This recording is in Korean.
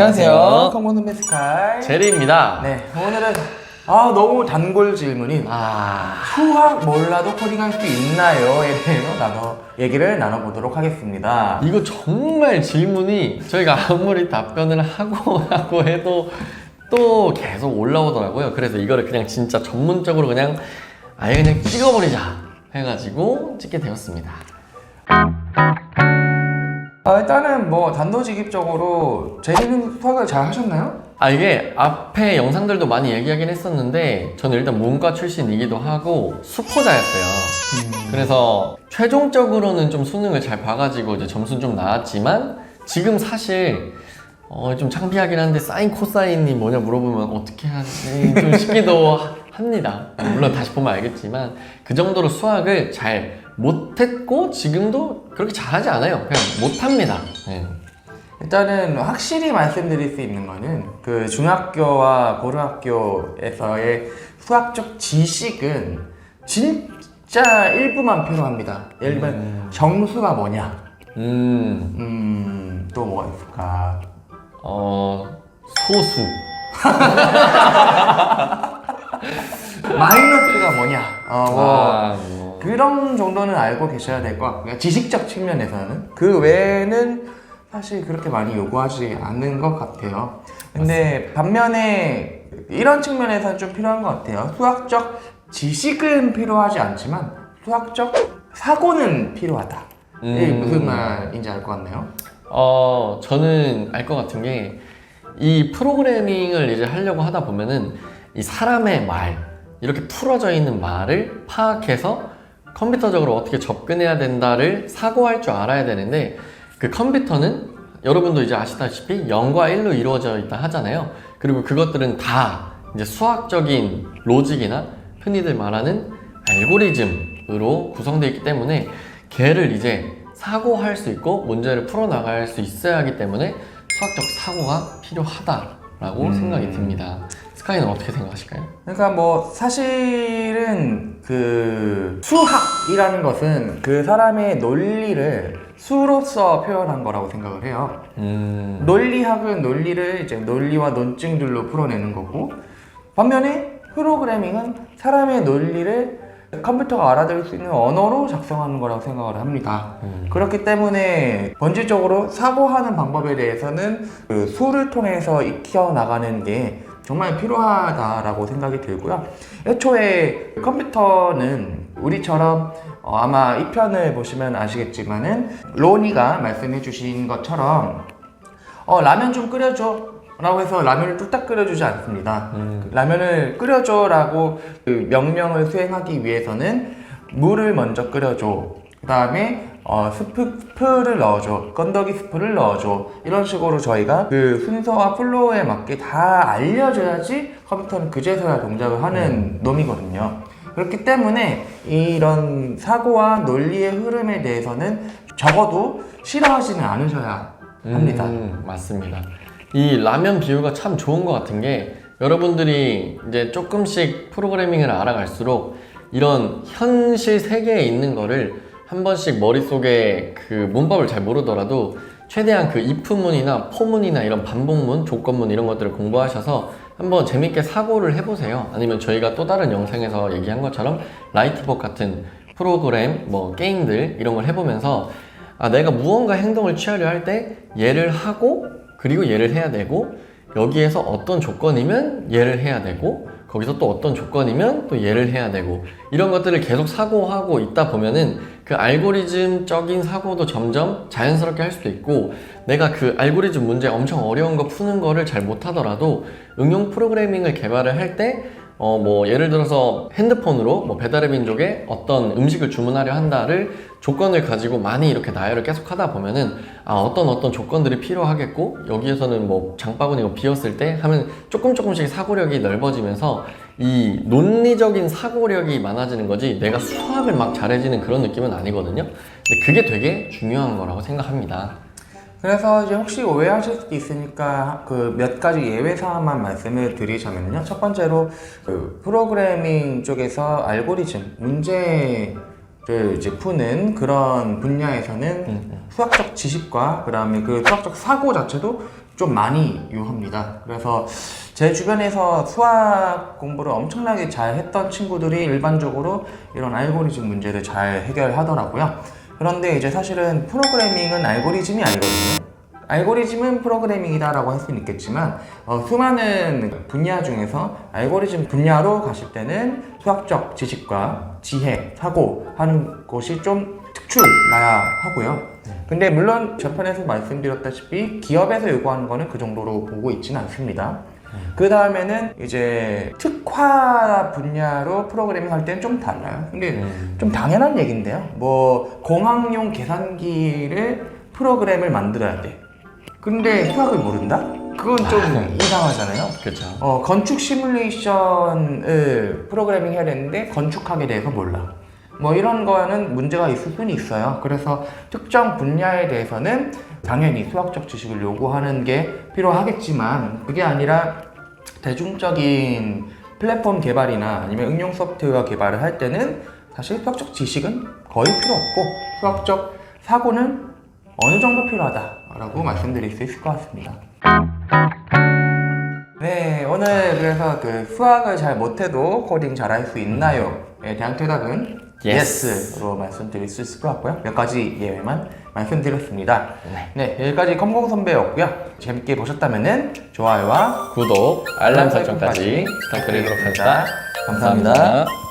안녕하세요. 컴고는 메스칼. 제리입니다. 네, 오늘은 아 너무 단골 질문인 아, 수학 몰라도 코딩할 수 있나요?에 대해서 나눠 얘기를 나눠보도록 하겠습니다. 이거 정말 질문이 저희가 아무리 답변을 하고 하고 해도 또 계속 올라오더라고요. 그래서 이거를 그냥 진짜 전문적으로 그냥 아예 그냥 찍어버리자 해가지고 찍게 되었습니다. 아, 일단은 뭐 단도직입적으로 제리는 수학을 잘 하셨나요? 아 이게 앞에 영상들도 많이 얘기하긴 했었는데 저는 일단 문과 출신이기도 하고 수포자였어요. 그래서 최종적으로는 좀 수능을 잘 봐가지고 이제 점수는 좀 나왔지만 지금 사실 어, 좀 창피하긴 한데 사인 코사인이 뭐냐 물어보면 어떻게 하지 좀 싶기도 하- 합니다. 물론 다시 보면 알겠지만 그 정도로 수학을 잘 못했고 지금도 그렇게 잘하지 않아요. 그냥 못합니다. 네. 일단은 확실히 말씀드릴 수 있는 거는 그 중학교와 고등학교에서의 수학적 지식은 진짜 일부만 필요합니다. 예를 들면 정수가 뭐냐, 음, 음, 또 뭐가 있을까? 어, 소수. 마이너스가 뭐냐, 어, 뭐 아, 뭐. 그런 정도는 알고 계셔야 될 것 같고요. 지식적 측면에서는 그 외에는 사실 그렇게 많이 요구하지 않는 것 같아요. 근데 반면에 이런 측면에서는 좀 필요한 것 같아요. 수학적 지식은 필요하지 않지만 수학적 사고는 필요하다. 이게 음. 무슨 말인지 알 것 같나요? 어, 저는 알 것 같은 게, 이 프로그래밍을 이제 하려고 하다 보면은, 이 사람의 말, 이렇게 풀어져 있는 말을 파악해서 컴퓨터적으로 어떻게 접근해야 된다를 사고할 줄 알아야 되는데, 그 컴퓨터는 여러분도 이제 아시다시피 0과 1로 이루어져 있다 하잖아요. 그리고 그것들은 다 이제 수학적인 로직이나 흔히들 말하는 알고리즘으로 구성되어 있기 때문에 걔를 이제 사고할 수 있고 문제를 풀어나갈 수 있어야 하기 때문에 수학적 사고가 필요하다라고 음. 생각이 듭니다. 스카이는 어떻게 생각하실까요? 그러니까 뭐 사실은 그 수학이라는 것은 그 사람의 논리를 수로서 표현한 거라고 생각을 해요. 음, 논리학은 논리를 이제 논리와 논증들로 풀어내는 거고 반면에 프로그래밍은 사람의 논리를 컴퓨터가 알아들을 수 있는 언어로 작성하는 거라고 생각을 합니다. 음. 그렇기 때문에 본질적으로 사고하는 방법에 대해서는 그 수를 통해서 익혀 나가는 게 정말 필요하다라고 생각이 들고요. 애초에 컴퓨터는 우리처럼 어, 아마 이 편을 보시면 아시겠지만은 로니가 말씀해 주신 것처럼 어, 라면 좀 끓여줘 라고 해서 라면을 뚝딱 끓여주지 않습니다. 음. 라면을 끓여줘라고 그 명령을 수행하기 위해서는 물을 먼저 끓여줘. 그 다음에 어, 스프, 스프를 넣어줘. 건더기 스프를 넣어줘. 이런 식으로 저희가 그 순서와 플로우에 맞게 다 알려줘야지 컴퓨터는 그제서야 동작을 하는 놈이거든요. 그렇기 때문에 이런 사고와 논리의 흐름에 대해서는 적어도 싫어하지는 않으셔야 합니다. 음, 맞습니다. 이 라면 비유가 참 좋은 것 같은 게 여러분들이 이제 조금씩 프로그래밍을 알아갈수록 이런 현실 세계에 있는 거를 한 번씩 머릿속에 그 문법을 잘 모르더라도 최대한 그 if문이나 포문이나 이런 반복문, 조건문 이런 것들을 공부하셔서 한번 재밌게 사고를 해보세요. 아니면 저희가 또 다른 영상에서 얘기한 것처럼 라이트복 같은 프로그램, 뭐 게임들 이런 걸 해보면서 아, 내가 무언가 행동을 취하려 할 때 얘를 하고 그리고 얘를 해야 되고 여기에서 어떤 조건이면 얘를 해야 되고 거기서 또 어떤 조건이면 또 얘를 해야 되고 이런 것들을 계속 사고하고 있다 보면은 그 알고리즘적인 사고도 점점 자연스럽게 할 수도 있고 내가 그 알고리즘 문제 엄청 어려운 거 푸는 거를 잘 못하더라도 응용 프로그래밍을 개발을 할때 어, 뭐, 예를 들어서 핸드폰으로 뭐 배달의 민족에 어떤 음식을 주문하려 한다를 조건을 가지고 많이 이렇게 나열을 계속 하다 보면은 아, 어떤 어떤 조건들이 필요하겠고 여기에서는 뭐 장바구니가 비었을 때 하면 조금 조금씩 사고력이 넓어지면서 이 논리적인 사고력이 많아지는 거지 내가 수학을 막 잘해지는 그런 느낌은 아니거든요. 근데 그게 되게 중요한 거라고 생각합니다. 그래서 이제 혹시 오해하실 수도 있으니까 그 몇 가지 예외 사항만 말씀을 드리자면요. 첫 번째로 그 프로그래밍 쪽에서 알고리즘 문제 를 이제 푸는 그런 분야에서는 음, 수학적 지식과 그다음에 그 수학적 사고 자체도 좀 많이 유효합니다. 그래서 제 주변에서 수학 공부를 엄청나게 잘 했던 친구들이 일반적으로 이런 알고리즘 문제를 잘 해결하더라고요. 그런데 이제 사실은 프로그래밍은 알고리즘이 아니거든요. 알고리즘은 프로그래밍이다라고 할 수는 있겠지만 어, 수많은 분야 중에서 알고리즘 분야로 가실 때는 수학적 지식과 지혜, 사고 하는 것이 좀 특출나야 하고요. 근데 물론 저편에서 말씀드렸다시피 기업에서 요구하는 거는 그 정도로 보고 있지는 않습니다. 그 다음에는 이제 특화 분야로 프로그래밍 할 때는 좀 달라요. 근데 좀 당연한 얘기인데요. 뭐 공학용 계산기를 프로그램을 만들어야 돼. 근데 수학을 모른다? 그건 좀 이상하잖아요. 그렇죠. 어, 건축 시뮬레이션을 프로그래밍 해야 되는데 건축학에 대해서 몰라. 뭐 이런 거는 문제가 있을 수는 있어요. 그래서 특정 분야에 대해서는 당연히 수학적 지식을 요구하는 게 필요하겠지만 그게 아니라 대중적인 플랫폼 개발이나 아니면 응용 소프트웨어 개발을 할 때는 사실 수학적 지식은 거의 필요 없고 수학적 사고는 어느 정도 필요하다라고 말씀드릴 수 있을 것 같습니다. 네, 오늘 그래서 그 수학을 잘 못해도 코딩 잘할 수 있나요?에 대한 대답은 Yes. yes로 말씀드릴 수 있을 것 같고요. 몇 가지 예외만 말씀드렸습니다. 네. 네, 여기까지 컴공 선배였고요. 재밌게 보셨다면은 좋아요와 구독, 알람 설정까지 부탁드리도록 하겠습니다. 감사합니다. 감사합니다.